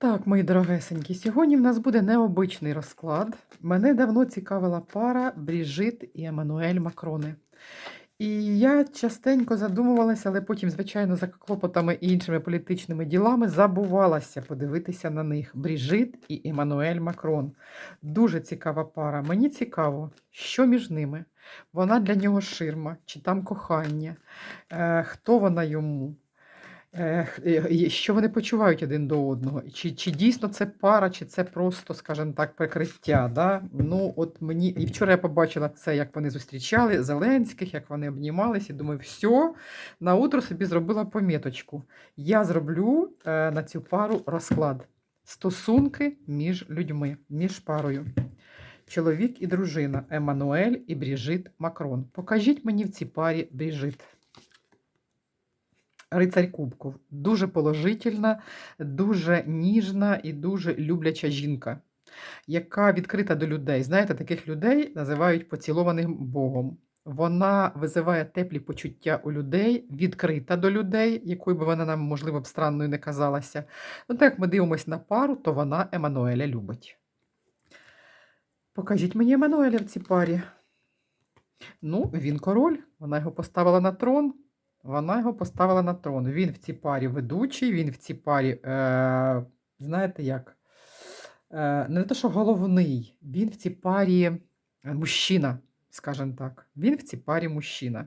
Так, мої дорогесенькі, сьогодні в нас буде необичний розклад. Мене давно цікавила пара Бріжит і Еммануель Макрони. І я частенько задумувалася, але потім, звичайно, за клопотами і іншими політичними ділами забувалася подивитися на них. Бріжит і Еммануель Макрон. Дуже цікава пара. Мені цікаво, що між ними. Вона для нього ширма, чи там кохання, е, хто вона йому. Що вони почувають один до одного? Чи, чи дійсно це пара, чи це просто, скажімо так, прикриття? Да? Ну, от мені і вчора я побачила це, як вони зустрічали Зеленських, як вони обнімалися, і думаю, все, на утро собі зробила поміточку. Я зроблю е, на цю пару розклад. Стосунки між людьми, між парою. Чоловік і дружина Еммануель і Бріжит Макрон. Покажіть мені в цій парі Бріжит. Рицарь Кубков. Дуже положительна, дуже ніжна і дуже любляча жінка, яка відкрита до людей. Знаєте, таких людей називають поцілованим Богом. Вона визиває теплі почуття у людей, відкрита до людей, якою би вона нам, можливо, б странною не казалася. Ну, так як ми дивимося на пару, то вона Еммануеля любить. Покажіть мені Еммануеля в цій парі. Ну, він король, вона його поставила на трон. Вона його поставила на трон. Він в цій парі ведучий, він в цій парі, е, знаєте як? Е, не те, що головний, він в цій парі е, мужчина, скажімо так. Він в цій парі мужчина.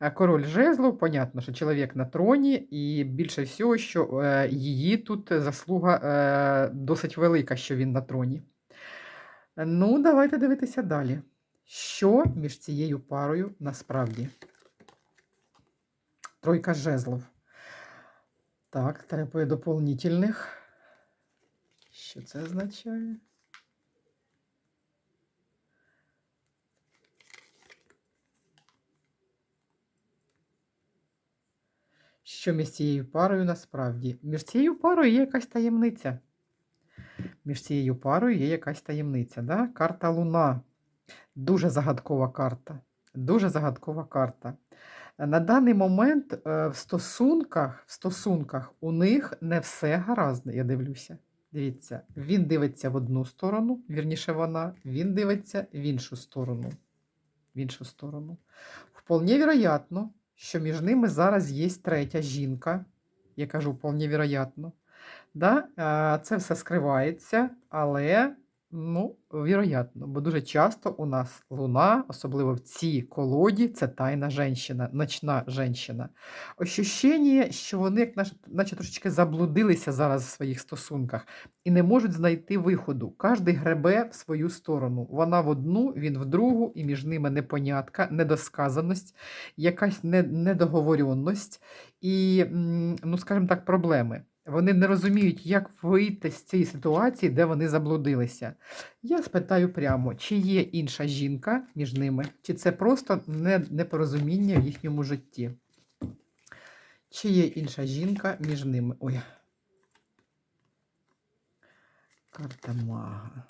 Е, Король жезлов, понятно, що чоловік на троні, і більше всього, що е, її тут заслуга е, досить велика, що він на троні. Ну, давайте дивитися далі. Що між цією парою насправді? Тройка жезлов. Так, треба доповнительних. Що це означає? Що між цією парою насправді? Між цією парою є якась таємниця. Між цією парою є якась таємниця. Да? Карта Луна. Дуже загадкова карта. Дуже загадкова карта. На даний момент е, в стосунках, в стосунках у них не все гаразд, я дивлюся. Дивіться, він дивиться в одну сторону, вірніше вона, він дивиться в іншу сторону. В іншу сторону. Вполне вероятно, що між ними зараз є третя жінка. Я кажу, вполне вероятно. Да? е, Це все скривається, але ну, вірогятно, бо дуже часто у нас луна, особливо в цій колоді, це тайна женщина, ночна женщина. Ощущення, що вони наче, трошечки заблудилися зараз в своїх стосунках і не можуть знайти виходу. Кожний гребе в свою сторону. Вона в одну, він в другу, і між ними непонятка, недосказаність, якась не- недоговоренність і, ну, скажімо так, проблеми. Вони не розуміють, як вийти з цієї ситуації, де вони заблудилися. Я спитаю прямо, чи є інша жінка між ними, чи це просто непорозуміння в їхньому житті. Чи є інша жінка між ними? Ой. Карта мага.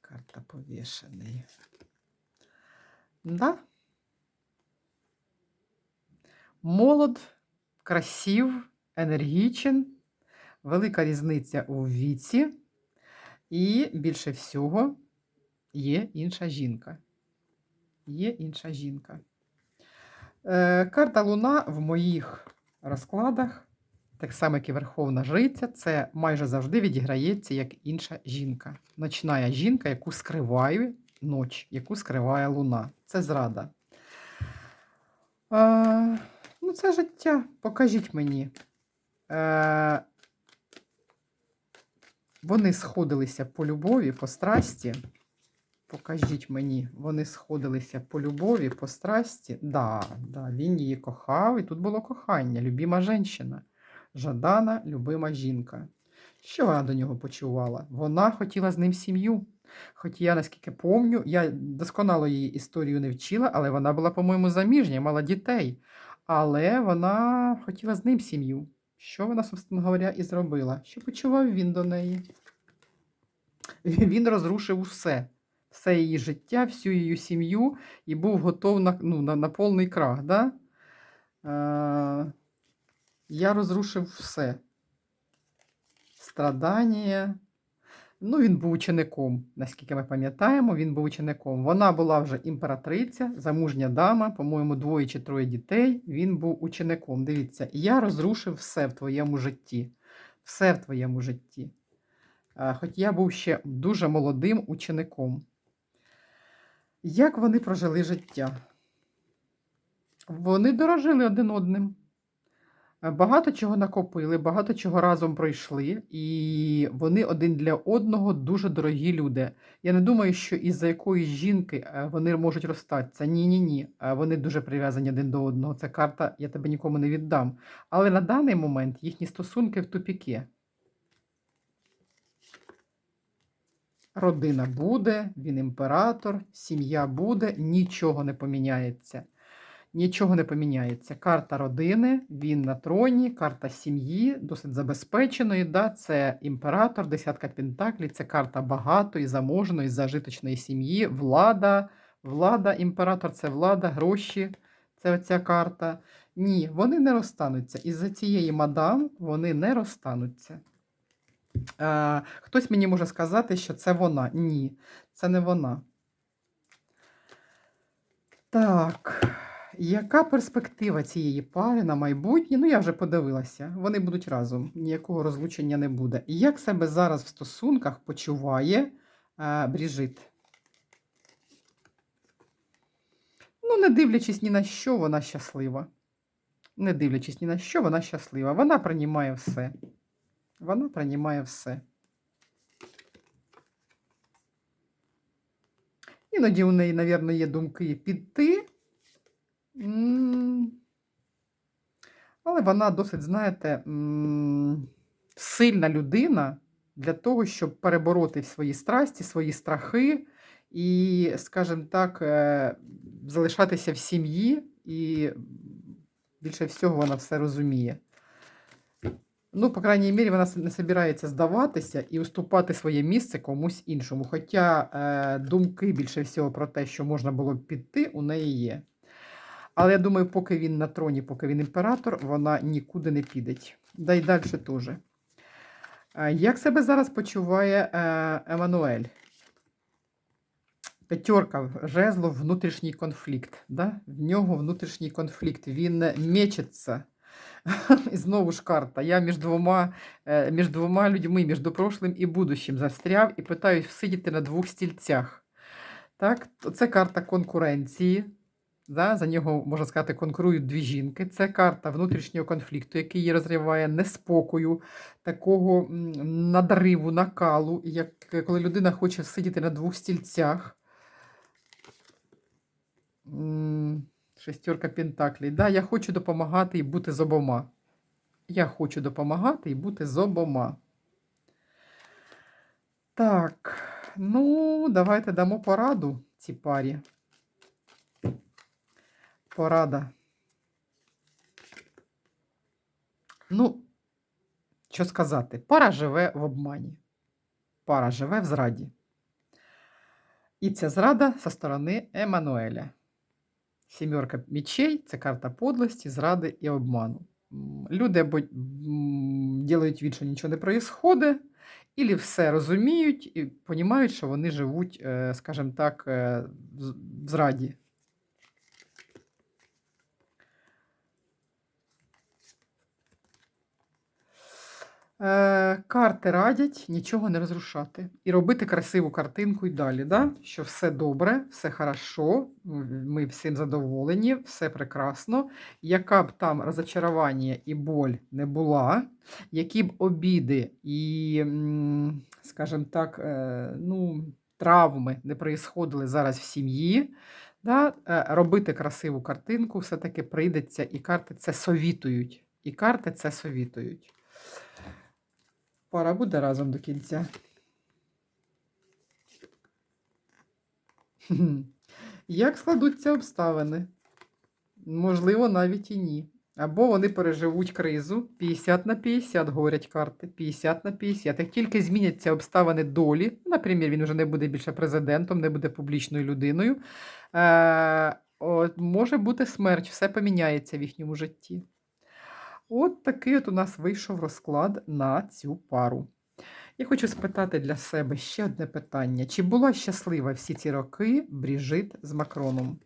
Карта повішений. Да? Молод, красив, енергічен, велика різниця у віці, і більше всього є інша жінка. Є інша жінка. Е, карта Луна в моїх розкладах, так само, як і Верховна Жриця, це майже завжди відіграється як інша жінка. Ночна жінка, яку скриває ноч, яку скриває луна. Це зрада. Е, ну, це життя. Покажіть мені. Е, вони сходилися по любові, по страсті. Покажіть мені, вони сходилися по любові, по страсті. Да, да, він її кохав, і тут було кохання, любима жінка. Жадана, любима жінка. Що вона до нього почувала? Вона хотіла з ним сім'ю. Хоч я, наскільки помню, я досконало її історію не вчила, але вона була, по-моєму, заміжня, мала дітей. Але вона хотіла з ним сім'ю. Що вона, собственно говоря, і зробила? Що почував він до неї? Він розрушив усе. Все її життя, всю її сім'ю і був готов на, ну, на, на повний крах. Да? Е, я розрушив все. страдання. Ну, він був учеником, наскільки ми пам'ятаємо, він був учеником. Вона була вже імператриця, замужня дама, по-моєму, двоє чи троє дітей. Він був учеником. Дивіться, я розрушив все в твоєму житті. Все в твоєму житті. Хоч я був ще дуже молодим учеником. Як вони прожили життя? Вони дорожили один одним. Е, Багато чого накопили, багато чого разом пройшли, і вони один для одного дуже дорогі люди. Я не думаю, що із-за якоїсь жінки е, вони можуть розстатися. Ні, ні, ні. Вони дуже прив'язані один до одного. Це карта, я тебе нікому не віддам. Але на даний момент їхні стосунки в тупіки. Родина буде, він імператор, сім'я буде, нічого не поміняється. Нічого не поміняється. Карта родини, він на троні, карта сім'ї, досить забезпеченої. Да? Це імператор, десятка пентаклів, це карта багатої, заможної, зажиточної сім'ї, влада, влада, імператор це влада, гроші. Це оця карта. Ні, вони не розстануться. Із-за цієї мадам вони не розстануться. Е, хтось мені може сказати, що це вона. Ні, це не вона. Так. Яка перспектива цієї пари на майбутнє? Ну, я вже подивилася. Вони будуть разом, ніякого розлучення не буде. І як себе зараз в стосунках почуває е, Бріжит? Ну, не дивлячись ні на що, вона щаслива. Не дивлячись ні на що, вона щаслива. Вона приймає все. Вона приймає все. Іноді у неї, мабуть, є думки піти. Але вона досить, знаєте, сильна людина для того, щоб перебороти свої страсті, свої страхи і, скажімо так, е, залишатися в сім'ї, і більше всього вона все розуміє. Ну, по крайній мірі, вона не збирається здаватися і уступати своє місце комусь іншому. Хоча е, думки більше всього про те, що можна було б піти, у неї є. Але я думаю, поки він на троні, поки він імператор, вона нікуди не піде. Да й далі теж. Е, Як себе зараз почуває е, Еммануель? П'ятерка жезлов, внутрішній конфлікт. Да? В нього внутрішній конфлікт. Він мечеться. І знову ж карта. Я між двома, е, між двома людьми, між прошлим і будущим застряв і питаюсь всидіти на двох стільцях. Так, це карта конкуренції. Да? За нього, можна сказати, конкурують дві жінки. Це карта внутрішнього конфлікту, який її розриває неспокою, такого м, надриву, накалу, як коли людина хоче сидіти на двох стільцях. Шестерка Пентаклей. Да, я хочу допомагати і бути з обома. Я хочу допомагати і бути з обома. Так, ну, давайте дамо пораду цій парі. Порада. Ну, що сказати? Пара живе в обмані. Пара живе в зраді. І ця зрада зі сторони Еммануеля. Сімерка мечей це карта подлості, зради і обману. Люди або ділають від, що нічого не проїсходить, і все розуміють і розуміють, що вони живуть, е, скажімо так, е, в зраді. Е, карти радять нічого не розрушати і робити красиву картинку і далі. Да? Що все добре, все хорошо, ми всім задоволені, все прекрасно. Яка б там розочарування і боль не була, які б обіди і, скажімо так, е, ну, травми не проїсходили зараз в сім'ї. Да? е, Робити красиву картинку все-таки прийдеться, і карти це совітують. І карти це совітують. Пара буде разом до кінця. Як складуться обставини? Можливо, навіть і ні. Або вони переживуть кризу 50 на 50, говорять карти. 50 на 50. Як тільки зміняться обставини долі, наприклад, він вже не буде більше президентом, не буде публічною людиною, е- може бути смерть, все поміняється в їхньому житті. От такий от у нас вийшов розклад на цю пару. Я хочу спитати для себе ще одне питання. Чи була щаслива всі ці роки Бріжит з Макроном?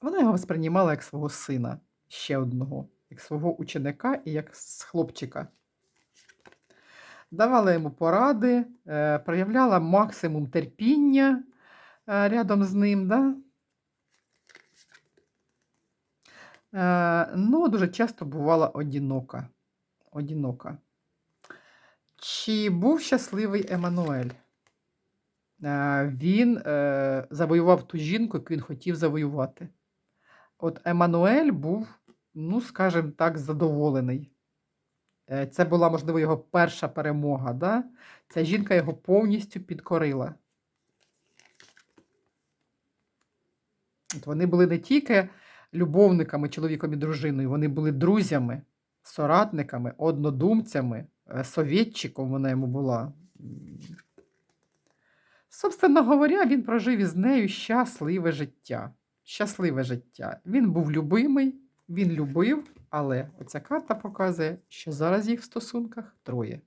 Вона його сприймала як свого сина, ще одного, як свого ученика і як хлопчика. Давала йому поради, е, проявляла максимум терпіння е, рядом з ним. Да? Е, ну, дуже часто бувала одинока. одинока. Чи був щасливий Еммануель? Е, Він е, завоював ту жінку, яку він хотів завоювати. От Еммануель був, ну, скажімо так, задоволений. Е, Це була, можливо, його перша перемога. Да? Ця жінка його повністю підкорила. От вони були не тільки любовниками, чоловіком і дружиною, вони були друзями, соратниками, однодумцями, е, совєтчиком вона йому була. Собственно говоря, він прожив із нею щасливе життя. Щасливе життя. Він був любимий, він любив, але оця карта показує, що зараз їх в стосунках троє.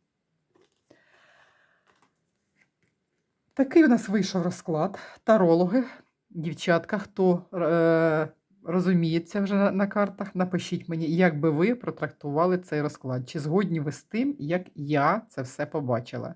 Такий у нас вийшов розклад. Тарологи, дівчатка, хто е, розуміється вже на, картах, напишіть мені, як би ви протрактували цей розклад. Чи згодні ви з тим, як я це все побачила?